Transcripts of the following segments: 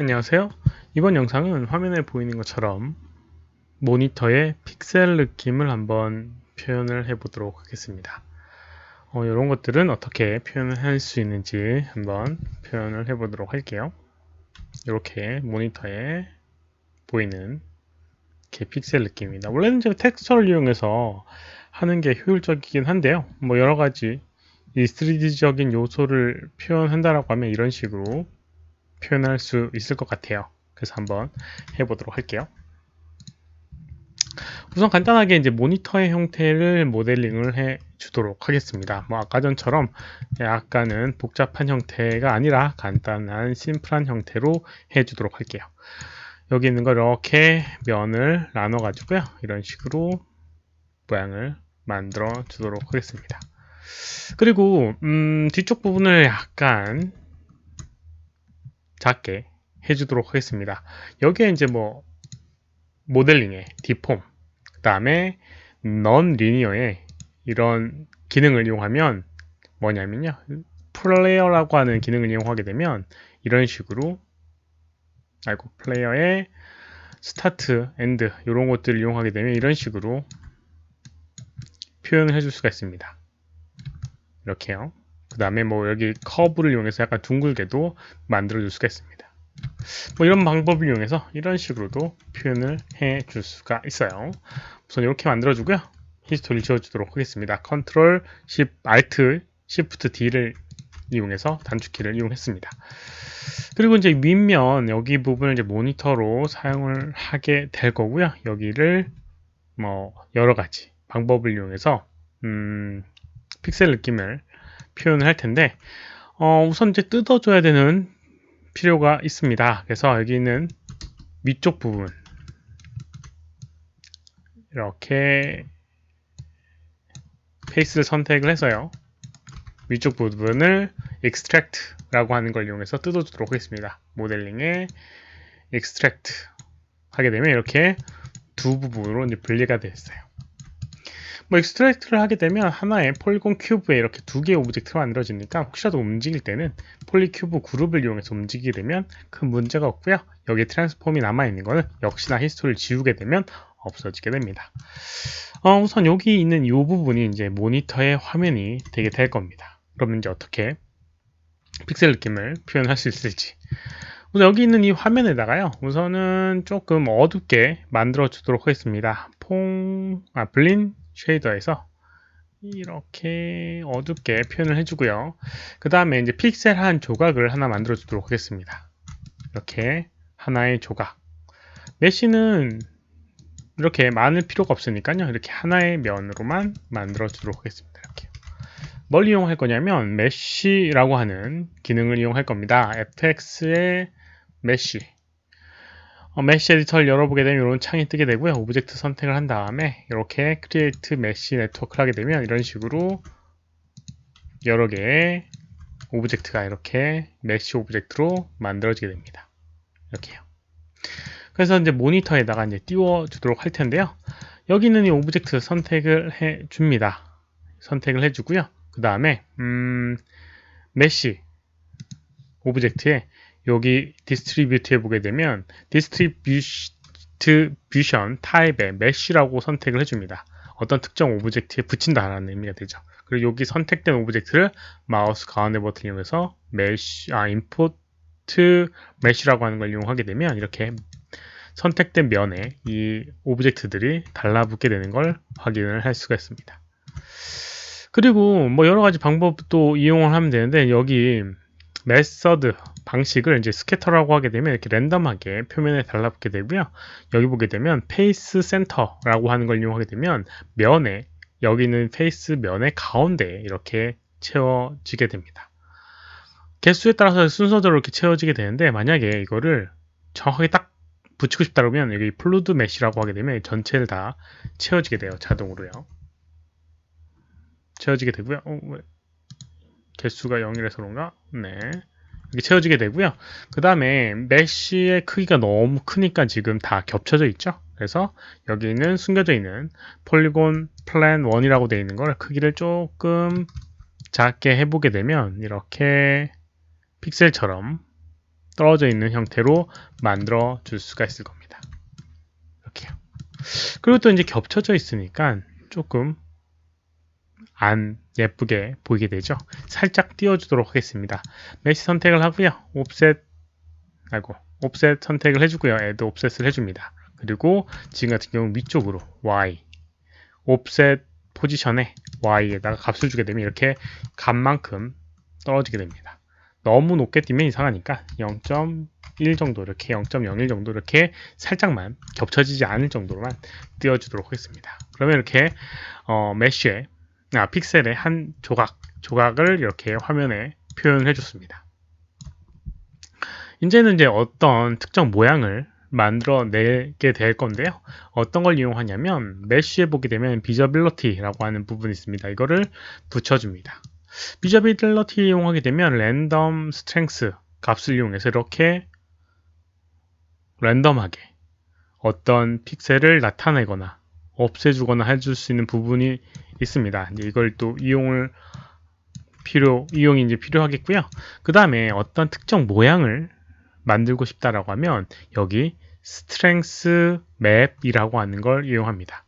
안녕하세요. 이번 영상은 화면에 보이는 것처럼 모니터의 픽셀 느낌을 한번 표현을 해 보도록 하겠습니다. 어, 이런 것들은 어떻게 표현을 할 수 있는지 한번 표현을 해 보도록 할게요. 이렇게 모니터에 보이는 이렇게 픽셀 느낌입니다. 원래는 제가 텍스처를 이용해서 하는 게 효율적이긴 한데요. 뭐 여러 가지 이 3D적인 요소를 표현한다라고 하면 이런 식으로 표현할 수 있을 것 같아요. 그래서 한번 해보도록 할게요. 우선 간단하게 이제 모니터의 형태를 모델링을 해 주도록 하겠습니다. 뭐 아까 전처럼 약간은 복잡한 형태가 아니라 간단한 심플한 형태로 해 주도록 할게요. 여기 있는 걸 이렇게 면을 나눠 가지고요. 이런 식으로 모양을 만들어 주도록 하겠습니다. 그리고 음, 뒤쪽 부분을 약간 작게 해주도록 하겠습니다. 여기에 이제 뭐 모델링의 디폼, 그 다음에 넌 리니어의 이런 기능을 이용하면 뭐냐면요. 플레이어라고 하는 기능을 이용하게 되면 이런 식으로 아이고 플레이어의 스타트, 엔드 이런 것들을 이용하게 되면 이런 식으로 표현을 해줄 수가 있습니다. 이렇게요. 그 다음에 뭐 여기 커브를 이용해서 약간 둥글게도 만들어 줄 수가 있습니다. 뭐 이런 방법을 이용해서 이런 식으로도 표현을 해 줄 수가 있어요. 우선 이렇게 만들어 주고요. 히스토리를 지워 주도록 하겠습니다. 컨트롤, Shift, Alt, Shift D를 이용해서 단축키를 이용했습니다. 그리고 이제 윗면 여기 부분을 이제 모니터로 사용을 하게 될 거고요. 여기를 뭐 여러 가지 방법을 이용해서 음, 픽셀 느낌을 표현을 할 텐데 어, 우선 이제 뜯어줘야 되는 필요가 있습니다. 그래서 여기 있는 위쪽 부분 이렇게 페이스를 선택을 해서요. 위쪽 부분을 extract라고 하는 걸 이용해서 뜯어주도록 하겠습니다. 모델링에 extract 하게 되면 이렇게 두 부분으로 이제 분리가 됐어요. 뭐 익스트랙트를 하게 되면 하나의 폴리곤 큐브에 이렇게 두 개의 오브젝트가 만들어지니까 혹시라도 움직일 때는 폴리 큐브 그룹을 이용해서 움직이게 되면 큰 문제가 없고요. 여기 트랜스폼이 남아있는 거는 역시나 히스토리를 지우게 되면 없어지게 됩니다. 어, 우선 여기 있는 이 부분이 이제 모니터의 화면이 되게 될 겁니다. 그러면 이제 어떻게 픽셀 느낌을 표현할 수 있을지 우선 여기 있는 이 화면에다가요 우선은 조금 어둡게 만들어 주도록 하겠습니다 퐁, 아, 블린 쉐이더에서 이렇게 어둡게 표현을 해주고요. 그 다음에 이제 픽셀 한 조각을 하나 만들어 주도록 하겠습니다. 이렇게 하나의 조각. 메쉬는 이렇게 많을 필요가 없으니까요. 이렇게 하나의 면으로만 만들어 주도록 하겠습니다. 이렇게. 뭘 이용할 거냐면 메쉬라고 하는 기능을 이용할 겁니다. fx의 메쉬 어, 메쉬 에디터를 열어보게 되면 이런 창이 뜨게 되고요. 오브젝트 선택을 한 다음에 이렇게 크리에이트 메쉬 네트워크를 하게 되면 이런 식으로 여러 개의 오브젝트가 이렇게 메쉬 오브젝트로 만들어지게 됩니다. 이렇게요. 그래서 이제 모니터에다가 이제 띄워 주도록 할 텐데요. 여기 있는 이 오브젝트 선택을 해 줍니다. 선택을 해 주고요. 그 다음에 음, 메쉬 오브젝트에 여기 디스트리뷰트에 보게 되면 디스트리뷰션 타입의 메쉬라고 선택을 해줍니다. 어떤 특정 오브젝트에 붙인다라는 의미가 되죠. 그리고 여기 선택된 오브젝트를 마우스 가운데 버튼 이용해서 메쉬, 아, 인포트 메쉬라고 하는 걸 이용하게 되면 이렇게 선택된 면에 이 오브젝트들이 달라붙게 되는 걸 확인을 할 수가 있습니다. 그리고 뭐 여러 가지 방법도 이용을 하면 되는데 여기 메서드 방식을 이제 스캐터라고 하게 되면 이렇게 랜덤하게 표면에 달라붙게 되고요. 여기 보게 되면 페이스 센터라고 하는 걸 이용하게 되면 면에 여기 있는 페이스 면의 가운데 이렇게 채워지게 됩니다. 개수에 따라서 순서대로 이렇게 채워지게 되는데 만약에 이거를 정확하게 딱 붙이고 싶다 그러면 여기 플루드 메시라고 하게 되면 전체를 다 채워지게 돼요. 자동으로요. 채워지게 되고요. 어, 왜? 개수가 0이라서 그런가? 네. 이렇게 채워지게 되고요. 그 다음에 메쉬의 크기가 너무 크니까 지금 다 겹쳐져 있죠. 그래서 여기 있는 숨겨져 있는 폴리곤 플랜 1이라고 되어 있는 걸 크기를 조금 작게 해보게 되면 이렇게 픽셀처럼 떨어져 있는 형태로 만들어 줄 수가 있을 겁니다. 이렇게요. 그리고 또 이제 겹쳐져 있으니까 조금 안 예쁘게 보이게 되죠. 살짝 띄워주도록 하겠습니다. 메시 선택을 하고요. 옵셋, 아이고, 옵셋 선택을 해주고요. 애드 옵셋을 해줍니다. 그리고 지금 같은 경우 위쪽으로 Y, 옵셋 포지션에 Y에다가 값을 주게 되면 이렇게 값만큼 떨어지게 됩니다. 너무 높게 뛰면 이상하니까 0.1 정도 이렇게 0.01 정도 이렇게 살짝만 겹쳐지지 않을 정도로만 띄워주도록 하겠습니다. 그러면 이렇게 어, 메쉬에 아, 픽셀의 한 조각 조각을 이렇게 화면에 표현해 줬습니다. 이제는 이제 어떤 특정 모양을 만들어내게 될 건데요. 어떤 걸 이용하냐면 메쉬에 보게 되면 비저빌러티라고 하는 부분이 있습니다. 이거를 붙여줍니다. 비저빌러티 이용하게 되면 랜덤 스트렝스 값을 이용해서 이렇게 랜덤하게 어떤 픽셀을 나타내거나 없애주거나 해줄 수 있는 부분이 있습니다. 이걸 또 이용을 필요 이용이 이제 필요하겠고요. 그 다음에 어떤 특정 모양을 만들고 싶다라고 하면 여기 strength map이라고 하는 걸 이용합니다.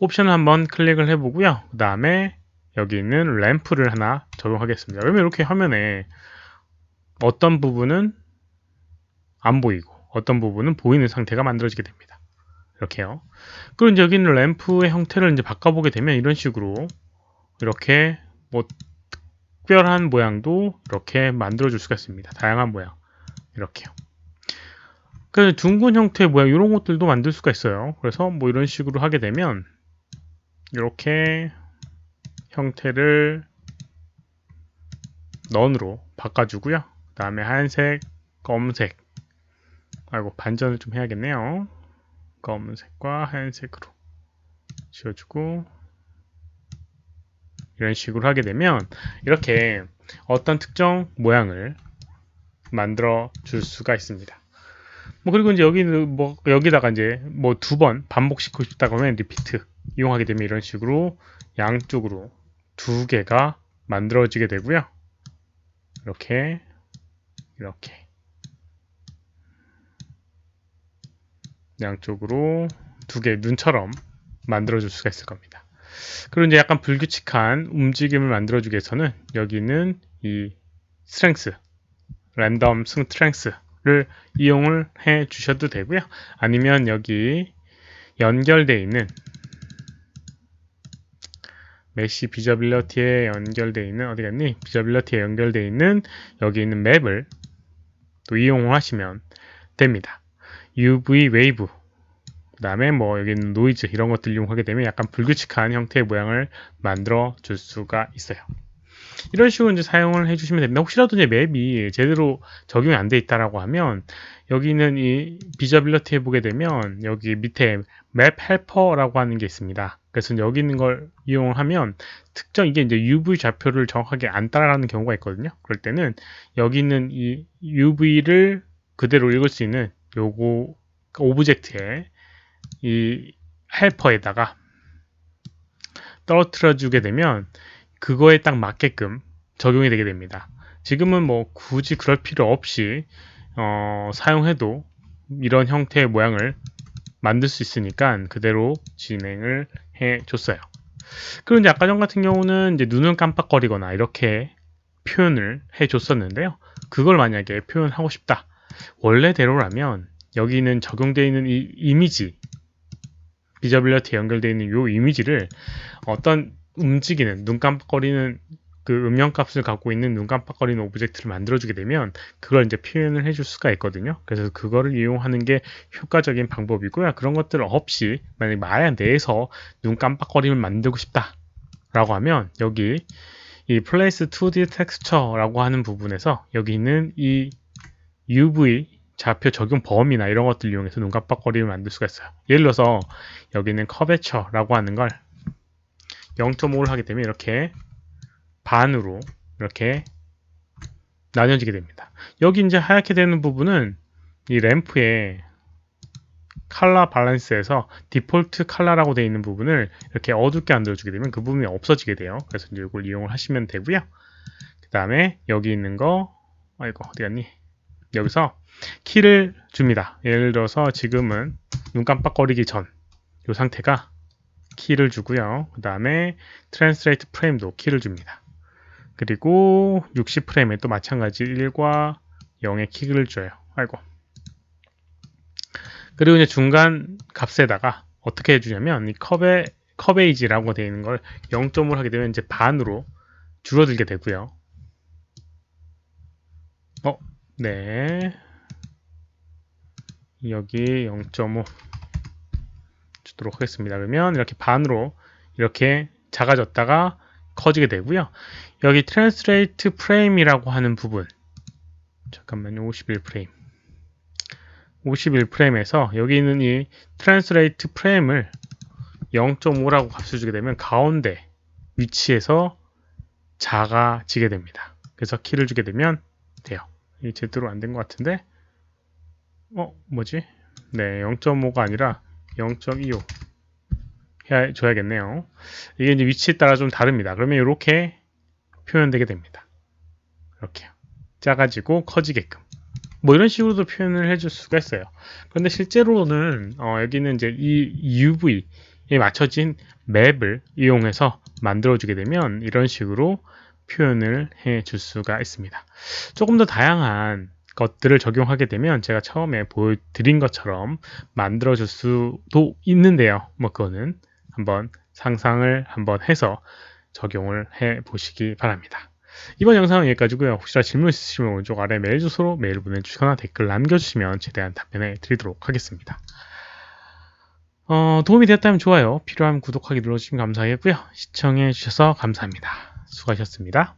옵션을 한번 클릭을 해보고요. 그 다음에 여기 있는 램프를 하나 적용하겠습니다. 그러면 이렇게 화면에 어떤 부분은 안 보이고 어떤 부분은 보이는 상태가 만들어지게 됩니다. 이렇게요. 그리고 이제 여기 있는 램프의 형태를 이제 바꿔보게 되면 이런 식으로 이렇게 뭐 특별한 모양도 이렇게 만들어 줄 수가 있습니다. 다양한 모양. 이렇게요. 그 둥근 형태의 모양 이런 것들도 만들 수가 있어요. 그래서 뭐 이런 식으로 하게 되면 이렇게 형태를 넌으로 바꿔주고요. 그 다음에 하얀색, 검은색 아이고 반전을 좀 해야겠네요. 검은색과 하얀색으로 지워주고 이런 식으로 하게 되면 이렇게 어떤 특정 모양을 만들어 줄 수가 있습니다. 뭐 그리고 이제 여기는 뭐 여기다가 이제 뭐 두 번 반복시키고 싶다고 하면 리피트 이용하게 되면 이런 식으로 양쪽으로 두 개가 만들어지게 되고요. 이렇게 이렇게 양쪽으로 두 개 눈처럼 만들어 줄 수가 있을 겁니다. 그리고 이제 약간 불규칙한 움직임을 만들어 주기 위해서는 여기는 이 스트렝스 랜덤 스트렝스를 이용을 해 주셔도 되고요. 아니면 여기 연결되어 있는 메시 비저빌러티에 연결되어 있는 어디 갔니? 비저빌러티에 연결되어 있는 여기 있는 맵을 또 이용하시면 됩니다. UV 웨이브 그 다음에 뭐 여기 있는 노이즈 이런 것들 이용하게 되면 약간 불규칙한 형태의 모양을 만들어 줄 수가 있어요. 이런 식으로 이제 사용을 해주시면 됩니다. 혹시라도 이제 맵이 제대로 적용이 안 돼 있다라고 하면 여기 있는 이 비저빌러티에 보게 되면 여기 밑에 맵 헬퍼라고 하는 게 있습니다. 그래서 여기 있는 걸 이용하면 특정 이게 이제 UV 좌표를 정확하게 안 따라가는 경우가 있거든요. 그럴 때는 여기 있는 이 UV를 그대로 읽을 수 있는 요거 오브젝트에 이 헬퍼에다가 떨어뜨려 주게 되면 그거에 딱 맞게끔 적용이 되게 됩니다. 지금은 뭐 굳이 그럴 필요 없이 어, 사용해도 이런 형태의 모양을 만들 수 있으니까 그대로 진행을 해 줬어요. 이제 아까 전 같은 경우는 이제 눈을 깜빡거리거나 이렇게 표현을 해 줬었는데요. 그걸 만약에 표현하고 싶다. 원래대로라면 여기는 적용되어 있는 이 이미지 비저빌러티 연결되어 있는 이 이미지를 어떤 움직이는 눈 깜빡거리는 그 음영 값을 갖고 있는 눈 깜빡거리는 오브젝트를 만들어주게 되면 그걸 이제 표현을 해줄 수가 있거든요. 그래서 그거를 이용하는 게 효과적인 방법이고요. 그런 것들 없이 만약 마야 내에서 눈 깜빡거림을 만들고 싶다라고 하면 여기 이 Place 2D Texture라고 하는 부분에서 여기 있는 이 UV 좌표 적용 범위나 이런 것들 이용해서 눈 깜빡거림을 만들 수가 있어요. 예를 들어서 여기 있는 커베처라고 하는 걸 0.5를 하게 되면 이렇게 반으로 이렇게 나뉘어지게 됩니다. 여기 이제 하얗게 되는 부분은 이 램프의 칼라 밸런스에서 디폴트 칼라라고 되어 있는 부분을 이렇게 어둡게 만들어주게 되면 그 부분이 없어지게 돼요. 그래서 이제 이걸 이용을 하시면 되고요. 그 다음에 여기 있는 거 아이고 어디 갔니? 여기서 키를 줍니다. 예를 들어서 지금은 눈 깜빡거리기 전 이 상태가 키를 주고요. 그 다음에 트랜스레이트 프레임도 키를 줍니다. 그리고 60 프레임에 또 마찬가지 1과 0의 키를 줘요. 아이고. 그리고 이제 중간 값에다가 어떻게 해주냐면 이 컵의 컵에이지라고 되어 있는 걸 0점을 하게 되면 이제 반으로 줄어들게 되고요. 어, 네. 여기 0.5 주도록 하겠습니다. 그러면 이렇게 반으로 이렇게 작아졌다가 커지게 되고요. 여기 트랜스레이트 프레임이라고 하는 부분 잠깐만요. 51 프레임 51 프레임에서 여기 있는 이 트랜스레이트 프레임을 0.5라고 값을 주게 되면 가운데 위치에서 작아지게 됩니다. 그래서 키를 주게 되면 돼요. 이 제대로 안 된 것 같은데 어 뭐지? 네 0.5가 아니라 0.25 해 줘야겠네요. 이게 이제 위치에 따라 좀 다릅니다. 그러면 이렇게 표현되게 됩니다. 이렇게요. 작아지고 커지게끔. 뭐 이런 식으로도 표현을 해줄 수가 있어요. 그런데 실제로는 어, 여기는 이제 이 UV에 맞춰진 맵을 이용해서 만들어 주게 되면 이런 식으로 표현을 해 줄 수가 있습니다. 조금 더 다양한 것들을 적용하게 되면 제가 처음에 보여드린 것처럼 만들어 줄 수도 있는데요. 뭐 그거는 한번 상상을 한번 해서 적용을 해 보시기 바랍니다. 이번 영상은 여기까지고요. 혹시나 질문 있으시면 오른쪽 아래 메일 주소로 메일 보내주시거나 댓글 남겨주시면 최대한 답변해 드리도록 하겠습니다. 어, 도움이 되었다면 좋아요, 필요하면 구독하기 눌러주시면 감사하겠고요. 시청해 주셔서 감사합니다. 수고하셨습니다.